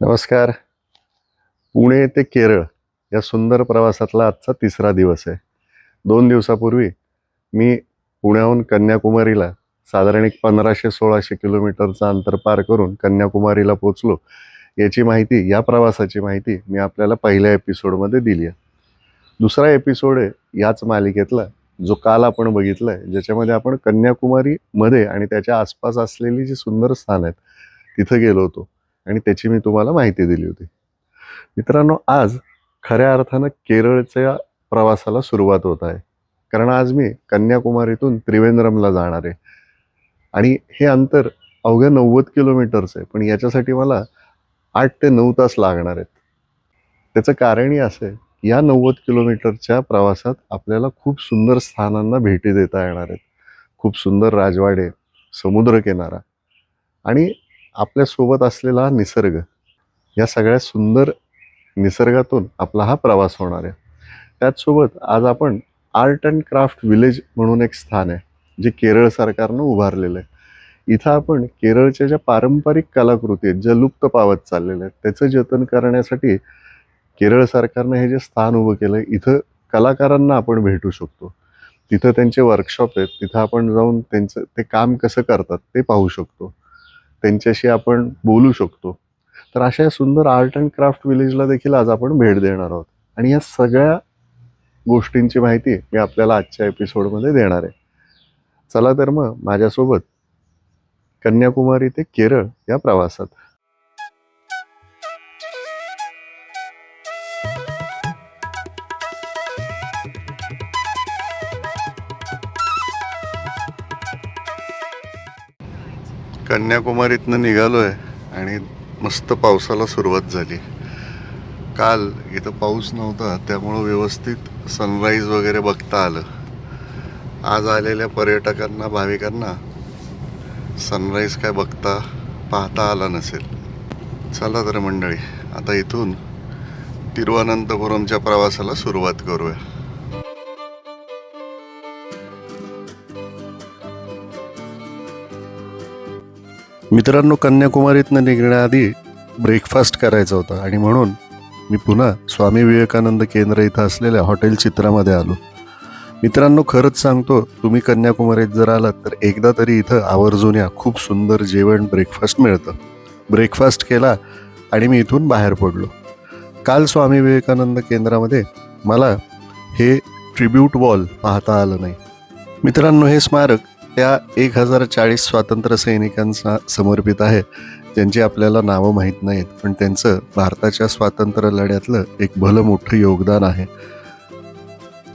नमस्कार. पुणे ते केरळ या सुंदर प्रवासातला आजचा तिसरा दिवस आहे. दोन दिवसापूर्वी मी पुण्याहून कन्याकुमारीला साधारण एक पंधराशे सोळाशे किलोमीटरचं अंतर पार करून कन्याकुमारीला पोचलो याची माहिती या प्रवासाची माहिती मी आपल्याला पहिल्या एपिसोडमध्ये दिली आहे. दुसरा एपिसोड आहे याच मालिकेतला जो काल आपण बघितला आहे ज्याच्यामध्ये आपण कन्याकुमारीमध्ये आणि त्याच्या आसपास असलेली जी सुंदर स्थान आहेत तिथं गेलो होतो. आणि त्याची मी तुम्हाला माहिती दिली होती. मित्रांनो आज खऱ्या अर्थानं केरळच्या प्रवासाला सुरुवात होत आहे. कारण आज मी कन्याकुमारीतून त्रिवेंद्रमला जाणार आहे. आणि हे अंतर अवघ्या नव्वद किलोमीटरचं आहे. पण याच्यासाठी मला आठ ते नऊ तास लागणार आहेत. त्याचं कारणही असं आहे की या नव्वद किलोमीटरच्या प्रवासात आपल्याला खूप सुंदर स्थानांना भेटी देता येणार आहेत. खूप सुंदर राजवाडे समुद्रकिनारा आणि आपल्यासोबत असलेला हा निसर्ग या सगळ्या सुंदर निसर्गातून आपला हा प्रवास होणार आहे. त्याचसोबत आज आपण आर्ट अँड क्राफ्ट विलेज म्हणून एक स्थान आहे जे केरळ सरकारनं उभारलेलं आहे. इथं आपण केरळच्या ज्या पारंपरिक कलाकृती आहेत ज्या लुप्त पावत चाललेल्या आहेत त्याचं जतन करण्यासाठी केरळ सरकारनं हे जे स्थान उभं केलं आहे इथं कलाकारांना आपण भेटू शकतो. तिथं त्यांचे वर्कशॉप आहेत तिथं आपण जाऊन त्यांचं ते काम कसं करतात ते पाहू शकतो. त्यांच्याशी आपण बोलू शकतो. तर अशा सुंदर आर्ट अँड क्राफ्ट विलेजला देखील आज आपण भेट देणार आहोत. आणि या सगळ्या गोष्टींची माहिती मी आपल्याला आजच्या एपिसोडमध्ये देणार आहे. चला तर मग माझ्यासोबत कन्याकुमारी ते केरळ या प्रवासात कन्याकुमारीतनं निघालो आहे आणि मस्त पावसाला सुरुवात झाली. काल इथं पाऊस नव्हता त्यामुळं व्यवस्थित सनराईज वगैरे बघता आलं. आज आलेल्या पर्यटकांना भाविकांना सनराईज काय बघता पाहता आला नसेल. चला तर मंडळी आता इथून तिरुवनंतपुरमच्या प्रवासाला सुरुवात करूया. मित्रांनो कन्याकुमारीतनं निघण्याआधी ब्रेकफास्ट करायचा होता आणि म्हणून मी पुन्हा स्वामी विवेकानंद केंद्र इथं असलेल्या हॉटेल चित्रामध्ये आलो. मित्रांनो खरंच सांगतो तुम्ही कन्याकुमारीत जर आलात तर एकदा तरी इथं आवर्जून या. खूप सुंदर जेवण ब्रेकफास्ट मिळतं. ब्रेकफास्ट केला आणि मी इथून बाहेर पडलो. काल स्वामी विवेकानंद केंद्रामध्ये मला हे ट्रिब्यूट वॉल पाहता आलं नाही. मित्रांनो हे स्मारक त्या एक हजार चाळीस स्वातंत्र्य सैनिकांना समर्पित आहे. ज्यांची आपल्याला नावं माहीत नाहीत पण त्यांचं भारताच्या स्वातंत्र्य लढ्यातलं एक भलं मोठं योगदान आहे.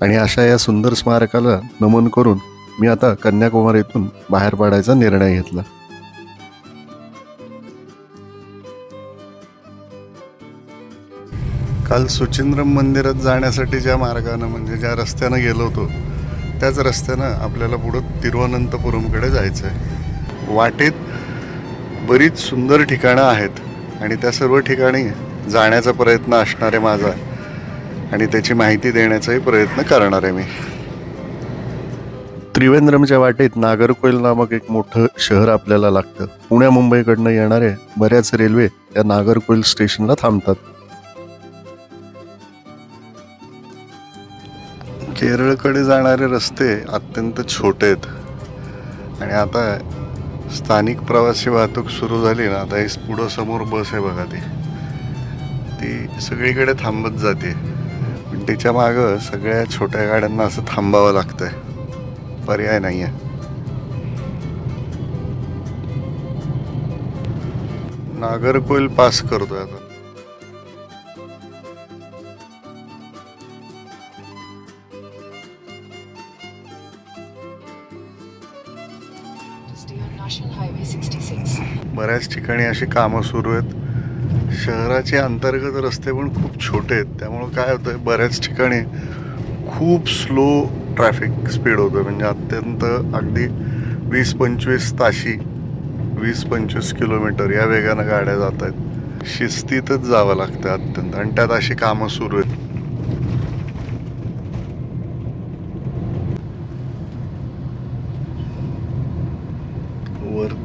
आणि अशा या सुंदर स्मारकाला नमन करून मी आता कन्याकुमारीतून बाहेर पडायचा निर्णय घेतला. काल सुचिंद्रम मंदिरात जाण्यासाठी ज्या मार्गानं म्हणजे ज्या रस्त्यानं गेलो होतो त्याच रस्त्यानं आपल्याला पुढं तिरुवनंतपुरमकडे जायचं आहे वाटेत बरीच सुंदर ठिकाणं आहेत आणि त्या सर्व ठिकाणी जाण्याचा प्रयत्न असणार आहे माझा. आणि त्याची माहिती देण्याचाही प्रयत्न करणार आहे मी. त्रिवेंद्रमच्या वाटेत नागरकोइल नामक एक मोठं शहर आपल्याला लागतं. पुण्या मुंबईकडनं येणारे बऱ्याच रेल्वे या नागरकोइल स्टेशनला थांबतात. केरळकडे जाणारे रस्ते अत्यंत छोटे आहेत. आणि आता स्थानिक प्रवासी वाहतूक सुरू झाली ना आता ही पुढं समोर बस आहे बघा ती. ती सगळीकडे थांबत जाते. पण तिच्या मागं सगळ्या छोट्या गाड्यांना असं थांबावं लागतं आहे पर्याय नाही आहे नागरकोईल पास करतोय आता. बऱ्याच ठिकाणी अशी कामं सुरू आहेत. शहराचे अंतर्गत रस्ते पण खूप छोटे आहेत. त्यामुळं काय होतं बऱ्याच ठिकाणी खूप स्लो ट्रॅफिक स्पीड होतं म्हणजे अत्यंत अगदी वीस पंचवीस ताशी वीस पंचवीस किलोमीटर या वेगानं गाड्या जात आहेत शिस्तीतच जावं लागतं अत्यंत. आणि त्यात अशी कामं सुरू आहेत.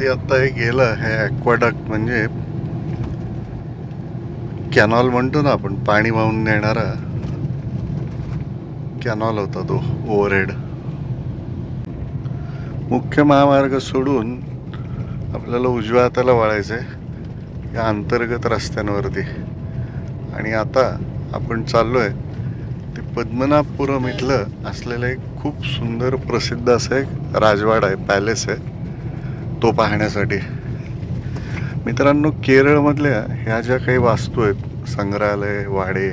वरती आत्ता हे गेलं हे ॲक्वाडक्ट म्हणजे कॅनॉल म्हणतो ना आपण पाणी वाहून नेणारा कॅनॉल होता तो ओव्हरहेड मुख्य महामार्ग सोडून आपल्याला उजव्या हाताला वळायचं आहे या अंतर्गत रस्त्यांवरती. आणि आता आपण चाललो आहे ते पद्मनाभपुरम इथलं असलेलं एक खूप सुंदर प्रसिद्ध असं एक राजवाडा आहे पॅलेस आहे. तो पाहण्यासाठी. मित्रांनो केरळमधल्या ह्या ज्या काही वास्तू आहेत संग्रहालय वाडे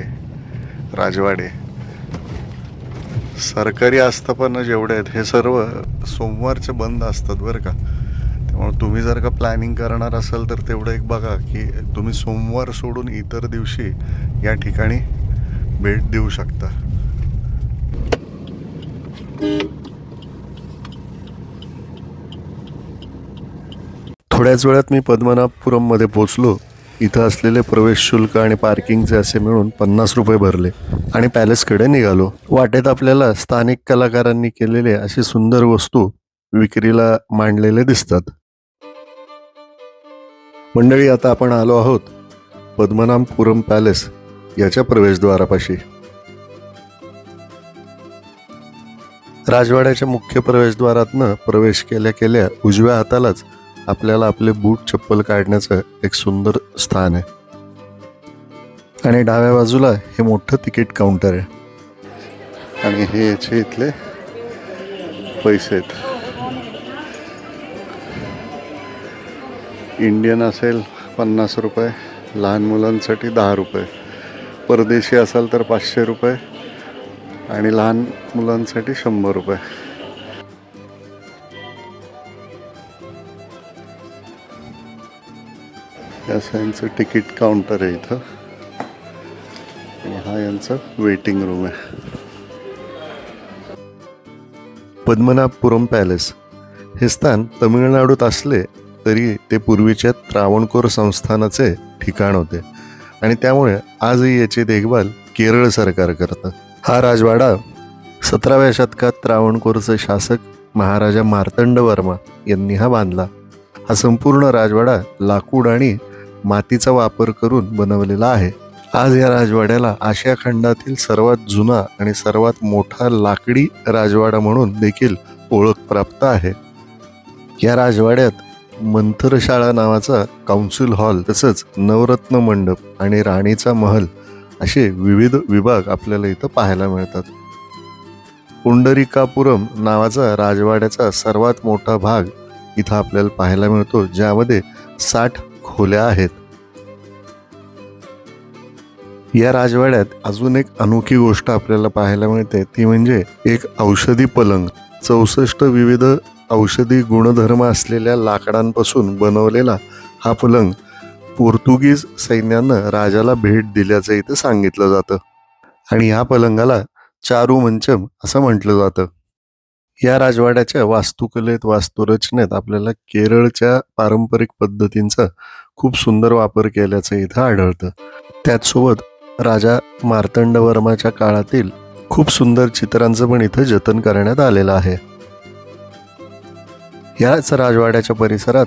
राजवाडे सरकारी आस्थापना जेवढे आहेत हे सर्व सोमवारचे बंद असतात बरं का. त्यामुळे तुम्ही जर का प्लॅनिंग करणार असाल तर तेवढं एक बघा की तुम्ही सोमवार सोडून इतर दिवशी या ठिकाणी भेट देऊ शकता. थोड्याच वेळात मी पद्मनाभपुरममध्ये पोचलो इथं असलेले प्रवेश शुल्क आणि पार्किंगचे असे मिळून पन्नास रुपये भरले आणि पॅलेसकडे निघालो. वाटेत आपल्याला स्थानिक कलाकारांनी केलेले असे सुंदर वस्तू विक्रीला मांडलेले दिसतात. मंडळी आता आपण आलो आहोत पद्मनाभपुरम पॅलेस याच्या प्रवेशद्वारापाशी. राजवाड्याच्या मुख्य प्रवेशद्वारातनं प्रवेश केल्या केल्या उजव्या हातालाच आपल्याला आपले बूट चप्पल काढण्याचं एक सुंदर स्थान आहे. आणि डाव्या बाजूला हे मोठं तिकीट काउंटर आहे. आणि हे याचे इथले पैसे आहेत. इंडियन असेल पन्नास रुपये लहान मुलांसाठी दहा रुपये परदेशी असाल तर पाचशे रुपये आणि लहान मुलांसाठी शंभर रुपये. यांचं तिकीट काउंटर आहे इथं. आणि हा यांचा वेटिंग रूम आहे. पद्मनाभपुरम पॅलेस हे स्थान तमिळनाडूत असले तरी ते पूर्वीच्या त्रावणकोर संस्थानाचे ठिकाण होते. आणि त्यामुळे आजही याची देखभाल केरळ सरकार करतं. हा राजवाडा सतराव्या शतकात त्रावणकोरचे शासक महाराजा मार्तंड वर्मा यांनी हा बांधला. हा संपूर्ण राजवाडा लाकूड आणि मातीचा वापर करून बनवलेला आहे. आज या राजवाड्याला आशिया खंडातील सर्वात जुना आणि सर्वात मोठा लाकडी राजवाडा म्हणून देखील ओळख प्राप्त आहे. या राजवाड्यात मंथरशाळा नावाचा काउन्सिल हॉल तसंच नवरत्न मंडप आणि राणीचा महल असे विविध विभाग आपल्याला इथं पाहायला मिळतात. पुंडरिकापुरम नावाचा राजवाड्याचा सर्वात मोठा भाग इथं आपल्याला पाहायला मिळतो ज्यामध्ये साठ खोल्या आहेत. या राजवाड्यात अजून एक अनोखी गोष्ट आपल्याला पाहायला मिळते. ती म्हणजे एक औषधी पलंग. चौसष्ट विविध औषधी गुणधर्म असलेल्या लाकडांपासून बनवलेला हा पलंग पोर्तुगीज सैन्यानं राजाला भेट दिल्याचं इथं सांगितलं जातं. आणि या पलंगाला चारू मंचम असं म्हटलं जातं. या राजवाड्याच्या वास्तुकलेत वास्तुरचनेत आपल्याला केरळच्या पारंपरिक पद्धतींचा खूप सुंदर वापर केल्याचं इथं आढळतं. त्याचसोबत राजा मार्तंडवर्माच्या काळातील खूप सुंदर चित्रांचं पण इथं जतन करण्यात आलेलं आहे. याच राजवाड्याच्या परिसरात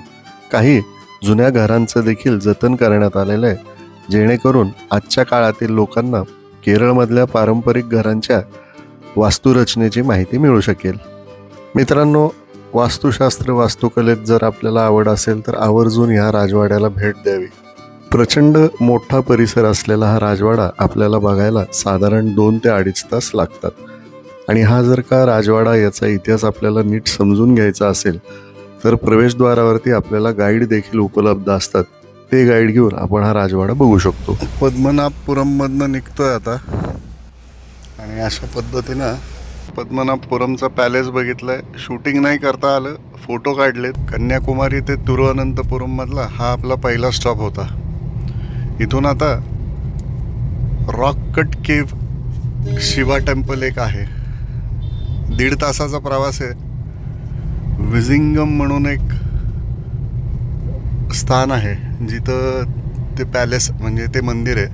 काही जुन्या घरांचं देखील जतन करण्यात आलेलं आहे. जेणेकरून आजच्या काळातील लोकांना केरळमधल्या पारंपरिक घरांच्या वास्तुरचनेची माहिती मिळू शकेल. मित्रांनो वास्तुशास्त्र वास्तुकलेत जर आपल्याला आवड असेल तर आवर्जून ह्या राजवाड्याला भेट द्यावी. प्रचंड मोठा परिसर असलेला हा राजवाडा आपल्याला बघायला साधारण दोन ते अडीच तास लागतात. आणि हा जर का राजवाडा याचा इतिहास आपल्याला नीट समजून घ्यायचा असेल तर प्रवेशद्वारावरती आपल्याला गाईड देखील उपलब्ध असतात. ते गाईड घेऊन आपण हा राजवाडा बघू शकतो. पद्मनाभपुरममधनं निघतोय आता. आणि अशा पद्धतीनं पद्मनाभपुरमचा पॅलेस बघितलाय. शूटिंग नाही करता आलं फोटो काढलेत. कन्याकुमारी ते तिरुअनंतपुरम मधला हा आपला पहिला स्टॉप होता. इथून आता rock cut cave Shiva temple एक आहे. दीड तासाचा प्रवास आहे. विझिंगम म्हणून एक स्थान आहे जिथं ते पॅलेस म्हणजे ते मंदिर आहे.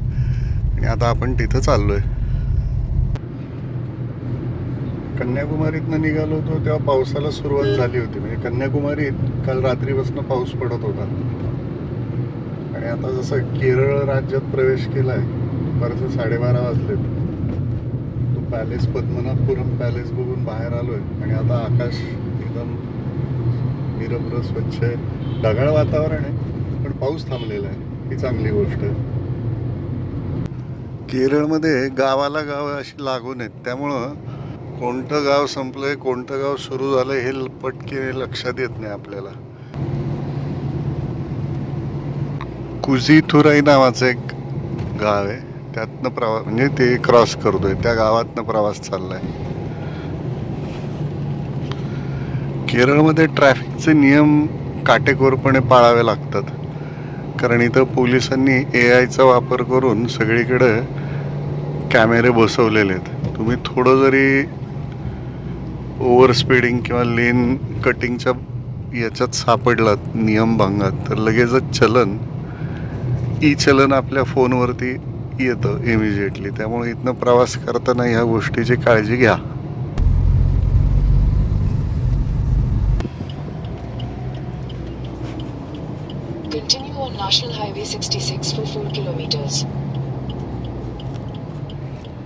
आणि आता आपण तिथं चाललो आहे कन्याकुमारीतनं निघालो होतो तेव्हा पावसाला सुरुवात झाली होती. म्हणजे कन्याकुमारीत काल रात्रीपासून पाऊस पडत होता. आणि आता जसं केरळ राज्यात प्रवेश केला आहे दुपारचे साडेबारा वाजलेत. तो पॅलेस पद्मनाभपुरम पॅलेस बघून बाहेर आलोय. आणि आता आकाश एकदम निरभ्र स्वच्छ आहे. ढगाळ वातावरण आहे पण पाऊस थांबलेला आहे. ही चांगली गोष्ट आहे. केरळमध्ये गावाला गाव अशी लागून आहेत. त्यामुळं कोणतं गाव संपलंय कोणतं गाव सुरू झालंय हे पटकीने लक्षात येत नाही आपल्याला. कुझीथुराई नावाचं एक गाव आहे. त्यातनं प्रवास म्हणजे ते क्रॉस करतोय. त्या गावातनं प्रवास चाललाय. केरळमध्ये ट्रॅफिकचे नियम काटेकोरपणे पाळावे लागतात. कारण इथं पोलिसांनी ए आयचा वापर करून सगळीकडे कॅमेरे बसवलेले आहेत. तुम्ही थोडं जरी ओव्हर स्पीडिंग किंवा लेन कटिंगच्या याच्यात सापडलात नियमभंगात तर लगेचच चलन ई चलन आपल्या फोनवरती येतं इमिजिएटली त्यामुळे इथनं प्रवास करताना ह्या गोष्टीची काळजी घ्या. Continue on National Highway 66 for 4 kilometers.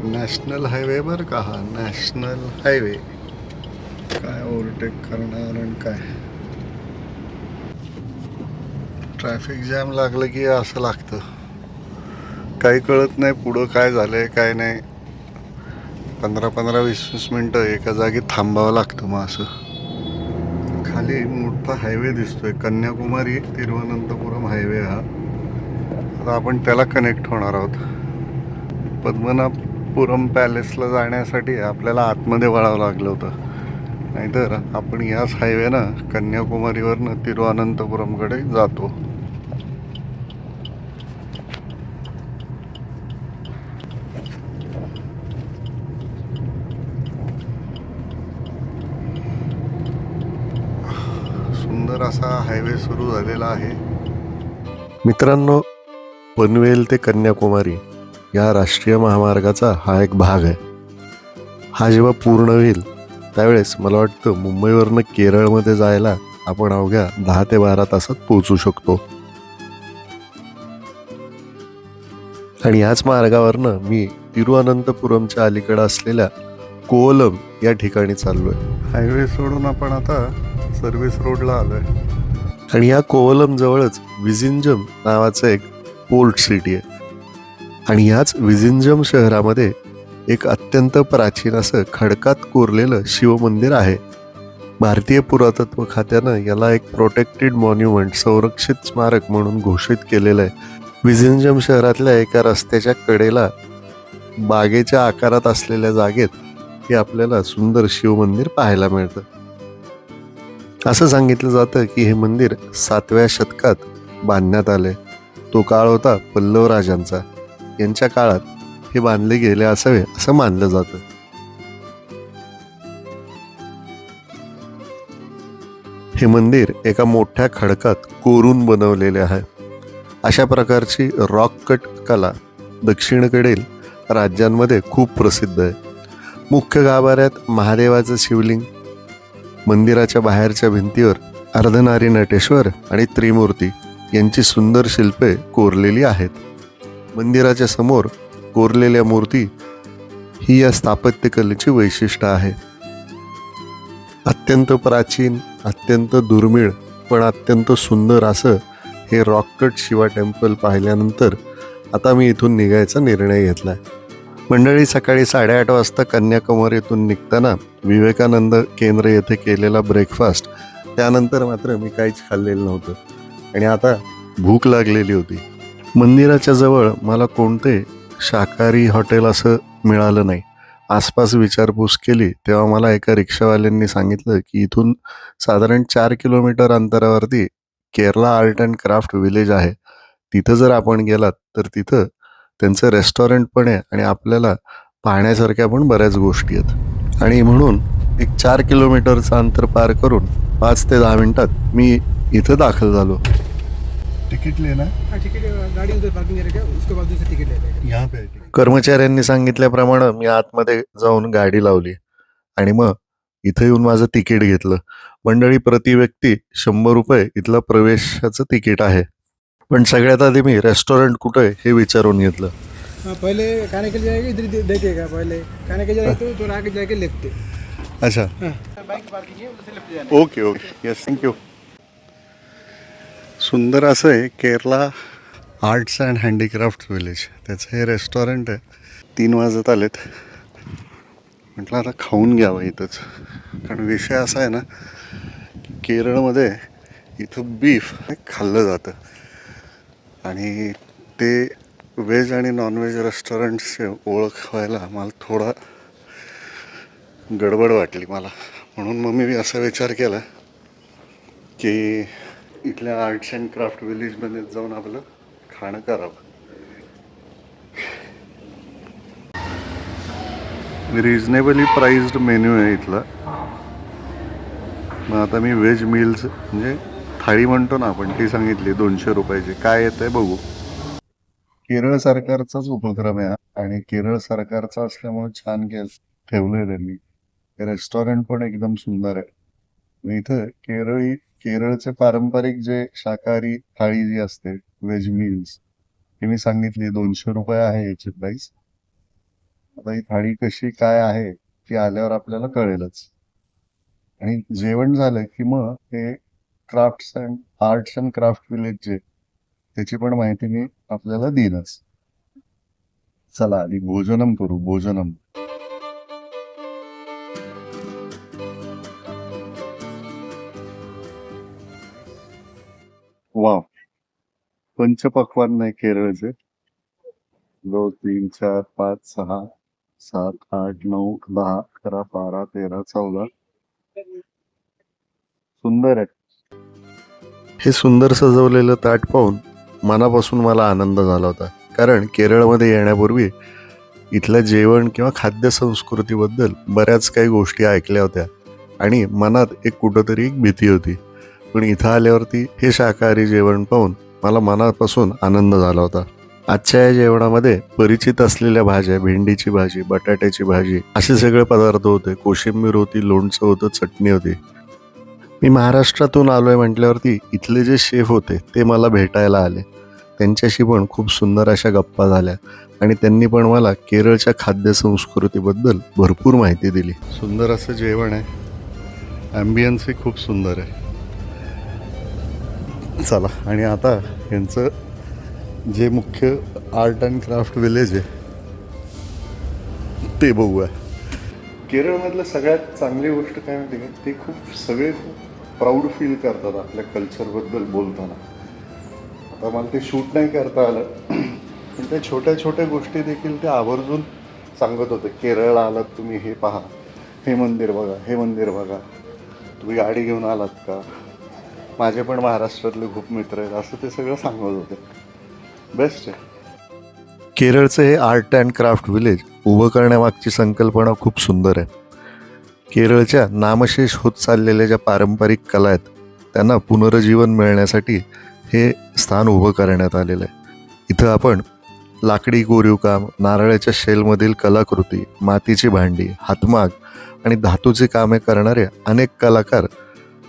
National highway बरं का? हा नॅशनल हायवे काय ओव्हरटेक करणार आणि काय? ट्रॅफिक जॅम लागलं की असं लागतं. काही कळत नाही पुढं काय झालंय काय नाही. पंधरा पंधरा वीस वीस मिनटं एका जागी थांबावं लागतं मग असं. खाली मोठा हायवे दिसतोय. कन्याकुमारी तिरुवनंतपुरम हायवे हा. आता आपण त्याला कनेक्ट होणार आहोत. पद्मनाभपुरम पॅलेसला जाण्यासाठी आपल्याला आतमध्ये वळावं लागलं होतं. नाहीतर आपण याच हायवेनं कन्याकुमारीवरनं तिरुअनंतपुरमकडे जातो. सुंदर असा हायवे सुरू झालेला आहे. मित्रांनो पनवेल ते कन्याकुमारी या राष्ट्रीय महामार्गाचा हा एक भाग आहे. हा जेव्हा पूर्ण होईल त्यावेळेस मला वाटतं मुंबईवरनं केरळमध्ये जायला आपण अवघ्या दहा ते बारा तासात पोहोचू शकतो. आणि याच मार्गावरनं मी तिरुअनंतपुरमच्या अलीकडे असलेल्या कोवलम या ठिकाणी चाललोय. हायवे सोडून आपण आता सर्व्हिस रोडला आलोय. आणि या कोवलम जवळच विजिंजम नावाचं एक पोर्ट सिटी आहे. आणि याच विजिंजम शहरामध्ये एक अत्यंत प्राचीन असं खडकात कोरलेलं शिवमंदिर आहे. भारतीय पुरातत्व खात्यानं याला एक प्रोटेक्टेड मॉन्युमेंट संरक्षित स्मारक म्हणून घोषित केलेलं आहे. विझिंजम शहरातल्या एका रस्त्याच्या कडेला बागेच्या आकारात असलेल्या जागेत हे आपल्याला सुंदर शिवमंदिर पाहायला मिळतं. असं सांगितलं जातं की हे मंदिर सातव्या शतकात बांधण्यात आले तो काळ होता पल्लव राजांचा यांच्या काळात हे बांधले गेले असावे असं मानलं जातं. हे मंदिर एका मोठ्या खडकात कोरून बनवलेले आहे. अशा प्रकारची रॉक कट कला दक्षिणेकडील राज्यांमध्ये खूप प्रसिद्ध आहे. मुख्य गाभाऱ्यात महादेवाचं शिवलिंग मंदिराच्या बाहेरच्या भिंतीवर अर्धनारी नटेश्वर आणि त्रिमूर्ती यांची सुंदर शिल्पे कोरलेली आहेत. मंदिराच्या समोर कोरलेल्या मूर्ती ही या स्थापत्यकलेची वैशिष्ट्य आहे. अत्यंत प्राचीन अत्यंत दुर्मिळ पण अत्यंत सुंदर असं हे रॉककट शिवा टेम्पल पाहिल्यानंतर आता मी इथून निघायचा निर्णय घेतलाय. मंडळी सकाळी साडेआठ वाजता कन्याकुमारीतून निघताना विवेकानंद केंद्र येथे केलेला ब्रेकफास्ट त्यानंतर मात्र मी काहीच खाल्लेलं नव्हतं. आणि आता भूक लागलेली होती. मंदिराच्या जवळ मला कोणते शाकाहारी हॉटेल असं मिळालं नाही. आसपास विचारपूस केली तेव्हा मला एका रिक्षावाल्यांनी सांगितलं की इथून साधारण चार किलोमीटर अंतरावरती Kerala art and craft village आहे. तिथं जर आपण गेलात तर तिथं त्यांचं रेस्टॉरंट पण आहे आणि आपल्याला पाहण्यासारख्या पण बऱ्याच गोष्टी आहेत. आणि म्हणून एक चार किलोमीटरचं अंतर पार करून पाच ते दहा मिनिटात मी इथं दाखल झालो. तिकीट लेना कर्मचाऱ्यांनी सांगितल्याप्रमाणे मी आतमध्ये जाऊन गाडी लावली आणि मग इथं येऊन माझं तिकीट घेतलं. मंडळी प्रति व्यक्ती शंभर रुपये इथलं प्रवेशाचं तिकीट आहे. पण सगळ्यात आधी मी रेस्टॉरंट कुठं आहे हे विचारून घेतलं. पहले खाने के लिए जाएगा इधर दे- देखेगा पहले? खाने के लिए जाए तो तो आगे जाके लेफ्ट अच्छा ओके ओके येस थँक्यू सुंदर असं आहे Kerala arts and handicraft village. त्याचं हे रेस्टॉरंट आहे. तीन वाजत आलेत. म्हटलं आता खाऊन घ्यावं इथंच. कारण विषय असा आहे ना की केरळमध्ये इथं बीफ हे खाल्लं जातं. आणि ते व्हेज आणि नॉनव्हेज रेस्टॉरंट्सचे ओळख व्हायला मला थोडा गडबड वाटली मला. म्हणून मग मी असा विचार केला की इथल्या आर्ट्स अँड क्राफ्ट विलेजमध्ये जाऊन आपलं खाणं करावं. रिजनेबली प्राइज्ड मेन्यू आहे इथला. मग आता मी व्हेज मील्स म्हणजे थाळी म्हणतो ना आपण ती सांगितली दोनशे रुपयाची. काय येत आहे बघू. केरळ सरकारचाच उपक्रम आहे आणि केरळ सरकारचा असल्यामुळे छान केल ठेवलंय त्यांनी. रेस्टॉरंट पण एकदम सुंदर आहे. इथं केरळी केरळचे पारंपरिक जे शाकाहारी थाळी जी असते व्हेज मील्स ती मी सांगितली दोनशे रुपये आहे याची प्राइस आता ही थाळी कशी काय आहे ती आल्यावर आपल्याला कळेलच. आणि जेवण झालं की मग हे crafts and arts and craft village जे त्याची पण माहिती मी आपल्याला देईनच. चला आधी भोजनम करू भोजनम. वाव. पंचपक्वान नाही केरळचे दोन तीन चार पाच सहा सात आठ नऊ दहा अकरा बारा तेरा चौदा. सुंदर आहे. हे सुंदर सजवलेलं ताट पाहून मनापासून मला आनंद झाला होता. कारण केरळमध्ये येण्यापूर्वी इथलं जेवण किंवा खाद्य संस्कृतीबद्दल बऱ्याच काही गोष्टी ऐकल्या होत्या आणि मनात एक कुठंतरी एक भीती होती. पण इथं आल्यावरती हे शाकाहारी जेवण पाहून मला मनापासून आनंद झाला होता. आजच्या या जेवणामध्ये परिचित असलेल्या भाज्या भेंडीची भाजी बटाट्याची भाजी असे सगळे पदार्थ होते. कोशिंबीर होती लोणचं होतं चटणी होती. मी महाराष्ट्रातून आलोय म्हटल्यावरती इथले जे शेफ होते ते मला भेटायला आले. त्यांच्याशी पण खूप सुंदर अशा गप्पा झाल्या आणि त्यांनी पण मला केरळच्या खाद्य संस्कृतीबद्दल भरपूर माहिती दिली. सुंदर असं जेवण आहे. ॲम्बियन्सही खूप सुंदर आहे. चला आणि आता यांचं जे मुख्य आर्ट अँड क्राफ्ट विलेज आहे ते बघूया. केरळमधलं सगळ्यात चांगली गोष्ट काय माहिती का? ते खूप सगळे खूप प्राऊड फील करतात आपल्या कल्चरबद्दल बोलताना. आता मला ते शूट नाही करता आलं पण त्या छोट्या छोट्या गोष्टी देखील ते आवर्जून सांगत होते. केरळला आलात तुम्ही हे पहा. हे मंदिर बघा हे मंदिर बघा. तुम्ही गाडी घेऊन आलात का? माझे पण महाराष्ट्रातले खूप मित्र आहेत असं ते सगळं सांगत होते. बेस्ट आहे. केरळचं हे आर्ट अँड क्राफ्ट विलेज उभं करण्यामागची संकल्पना खूप सुंदर आहे. केरळच्या नामशेष होत चाललेल्या ज्या पारंपरिक कला आहेत त्यांना पुनरुज्जीवन मिळण्यासाठी हे स्थान उभं करण्यात आलेलं आहे. इथं आपण लाकडी कोरीवकाम नारळाच्या शेलमधील कलाकृती मातीची भांडी हातमाग आणि धातूचे कामे करणारे अनेक कलाकार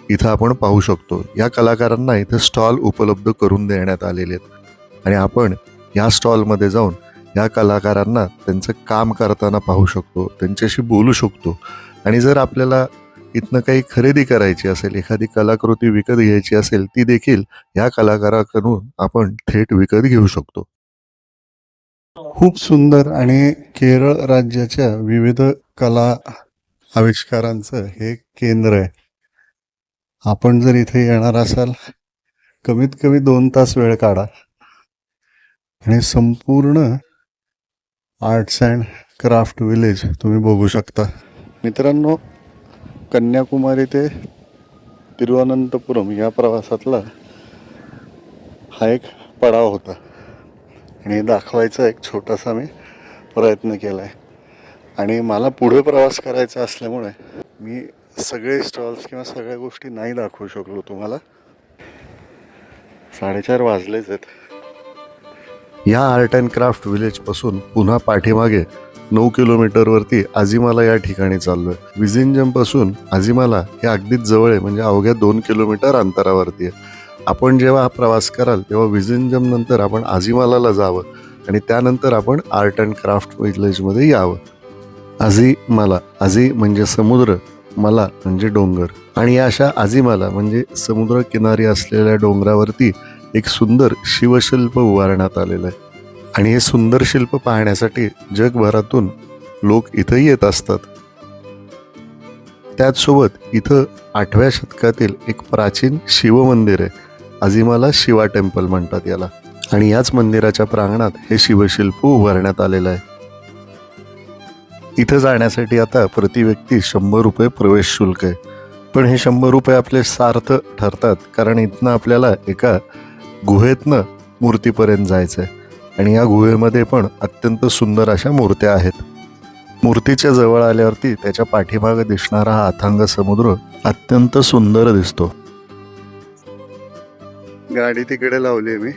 इथं आपण पाहू शकतो. या कलाकारांना इथं स्टॉल उपलब्ध करून देण्यात आलेले आहेत. आणि आपण या स्टॉलमध्ये जाऊन या कलाकारांना त्यांचं काम करताना पाहू शकतो त्यांच्याशी बोलू शकतो. आणि जर आपल्याला इथनं काही खरेदी करायची असेल एखादी कलाकृती विकत घ्यायची असेल ती देखील या कलाकाराकडून आपण थेट विकत घेऊ शकतो. खूप सुंदर आणि केरळ राज्याच्या विविध कला आविष्कारांचं हे केंद्र आहे. आपण जर इथे येणार असाल कमीत कमी दोन तास वेळ काढा. आणि संपूर्ण आर्ट्स अँड क्राफ्ट विलेज तुम्ही बघू शकता. मित्रांनो कन्याकुमारी ते तिरुअनंतपुरम या प्रवासातला हा एक पडाव होता. आणि दाखवायचा एक छोटासा मी प्रयत्न केला आहे आणि मला पुढे प्रवास करायचा असल्यामुळे मी सगळे स्टॉल्स किंवा सगळ्या गोष्टी नाही दाखवू शकलो तुम्हाला. साडेचार वाजलेच आहेत. या आर्ट अँड क्राफ्ट विलेजपासून पुन्हा पाठीमागे नऊ किलोमीटरवरती आजिमाला या ठिकाणी चाललोय. विझिंजमपासून आजिमाला हे अगदीच जवळ आहे म्हणजे अवघ्या दोन किलोमीटर अंतरावरती आहे. आपण जेव्हा हा प्रवास कराल तेव्हा विझिंजम नंतर आपण आजीमालाला जावं आणि त्यानंतर आपण आर्ट अँड क्राफ्ट विलेजमध्ये यावं. आजी मला आजी म्हणजे समुद्र. मला म्हणजे डोंगर. आणि या अशा आजीमाला म्हणजे समुद्र किनारी असलेल्या डोंगरावरती एक सुंदर शिवशिल्प उभारण्यात आलेलं आहे. आणि हे सुंदर शिल्प पाहण्यासाठी जगभरातून लोक इथं येत असतात. त्याचसोबत इथं आठव्या शतकातील एक प्राचीन शिवमंदिर आहे. अजिमाला शिवा टेम्पल म्हणतात याला. आणि याच मंदिराच्या प्रांगणात हे शिवशिल्प उभारण्यात आलेलं आहे. इथं जाण्यासाठी आता प्रति व्यक्ती शंभर रुपये प्रवेश शुल्क आहे. पण हे शंभर रुपये आपले सार्थ ठरतात कारण इथनं आपल्याला एका गुहेतनं मूर्तीपर्यंत जायचं आहे आणि या गुहेमध्ये पण अत्यंत सुंदर अशा मूर्त्या आहेत. मूर्तीच्या जवळ आल्यावरती त्याच्या पाठीमागे दिसणारा हा अथांग समुद्र अत्यंत सुंदर दिसतो. गाडी तिकडे लावली मी.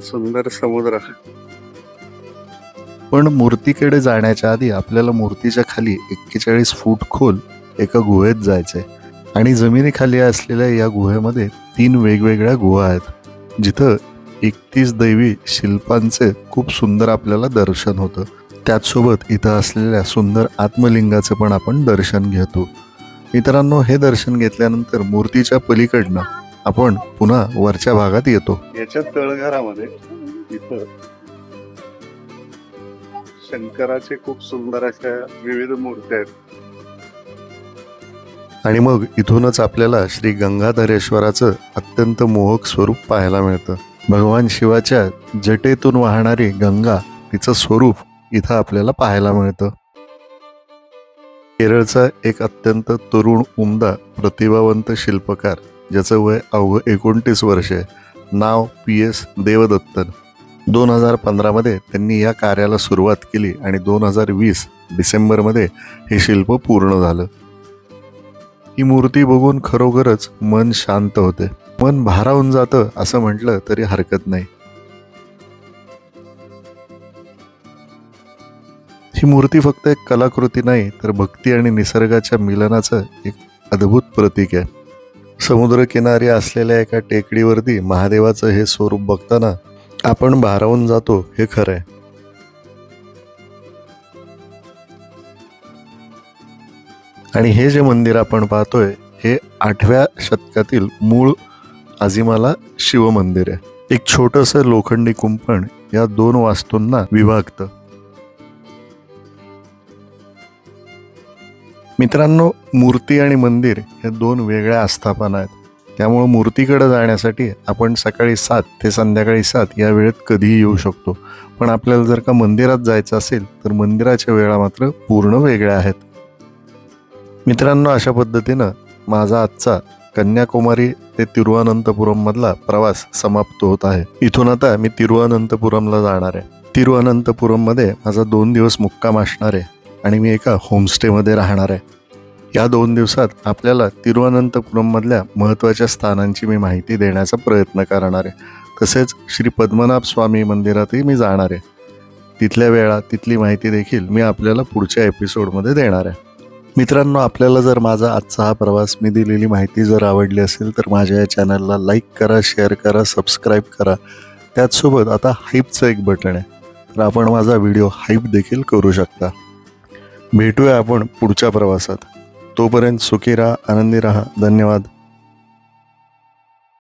सुंदर समुद्र. पण मूर्तीकडे जाण्याच्या आधी आपल्याला मूर्तीच्या खाली एक्केचाळीस फूट खोल एका गुहेत जायचंय. आणि जमिनीखाली असलेल्या या गुहेमध्ये तीन वेगवेगळ्या गुहा आहेत. जिथं एकतीस दैवी शिल्पांचे खूप सुंदर आपल्याला दर्शन होतं. त्याचसोबत इथं असलेल्या सुंदर आत्मलिंगाचं पण आपण दर्शन घेतो. मित्रांनो हे दर्शन घेतल्यानंतर मूर्तीच्या पलीकडनं आपण पुन्हा वरच्या भागात येतो. याच्या तळघरामध्ये इथं शंकराचे खूप सुंदर अशा विविध मूर्त्या आहेत. आणि मग इथूनच आपल्याला श्री गंगाधरेश्वराचं अत्यंत मोहक स्वरूप पाहायला मिळतं. भगवान शिवाच्या जटेतून वाहणारी गंगा तिचं स्वरूप इथं आपल्याला पाहायला मिळतं. केरळचा एक अत्यंत तरुण उमदा प्रतिभावंत शिल्पकार ज्याचं वय अवघं एकोणतीस वर्ष आहे नाव पी एस देवदत्तन. दोन हजार पंधरामध्ये त्यांनी या कार्याला सुरुवात केली आणि दोन हजार वीस डिसेंबरमध्ये हे शिल्प पूर्ण झालं. ही मूर्ती बघून खरोखरच मन शांत होते. मन भारावून जातं असं म्हटलं तरी हरकत नाही. ही मूर्ती फक्त एक कलाकृती नाही तर भक्ती आणि निसर्गाच्या मिलनाचं एक अद्भुत प्रतीक आहे. समुद्रकिनारी असलेल्या एका टेकडीवरती महादेवाचं हे स्वरूप बघताना आपण भारावून जातो हे खरं आहे. आणि हे जे मंदिर आपण पाहतोय हे आठव्या शतकातील मूळ आजिमाला शिव मंदिर आहे. एक छोटस लोखंडी कुंपण या दोन वास्तूंना विभागतं. मित्रांनो मूर्ती आणि मंदिर हे दोन वेगळ्या आस्थापना आहेत. त्यामुळं मूर्तीकडे जाण्यासाठी आपण सकाळी सात ते संध्याकाळी सात या वेळेत कधीही येऊ शकतो. पण आपल्याला जर का मंदिरात जायचं असेल तर मंदिराच्या वेळा मात्र पूर्ण वेगळ्या आहेत. मित्रांनो अशा पद्धतीनं माझा आजचा कन्याकुमारी ते तिरुअनंतपुरममधला प्रवास समाप्त होत आहे. इथून आता मी तिरुअनंतपुरमला जाणार आहे. तिरुअनंतपुरममध्ये माझा दोन दिवस मुक्काम असणार आहे आणि मी एका होमस्टेमध्ये राहणार आहे. या दोन दिवसात आपल्याला तिरुअनंतपुरममधल्या महत्त्वाच्या स्थानांची मी माहिती देण्याचा प्रयत्न करणार आहे. तसेच श्री पद्मनाभ स्वामी मंदिरातही मी जाणार आहे. तिथल्या वेळा तिथली माहिती देखील मी आपल्याला पुढच्या एपिसोडमध्ये देणार आहे. मित्रांनो आपल्याला जर माझा आजचा हा प्रवास मी दिलेली माहिती जर आवडली असेल तर माझ्या या चॅनलला लाईक करा शेअर करा सबस्क्राईब करा. त्याचसोबत आता हाईपचं एक बटन आहे. तर आपण माझा व्हिडिओ हाईप देखील करू शकता. भेटूया आपण पुढच्या प्रवासात. तोपर्यंत सुखी राहा आनंदी राहा. धन्यवाद.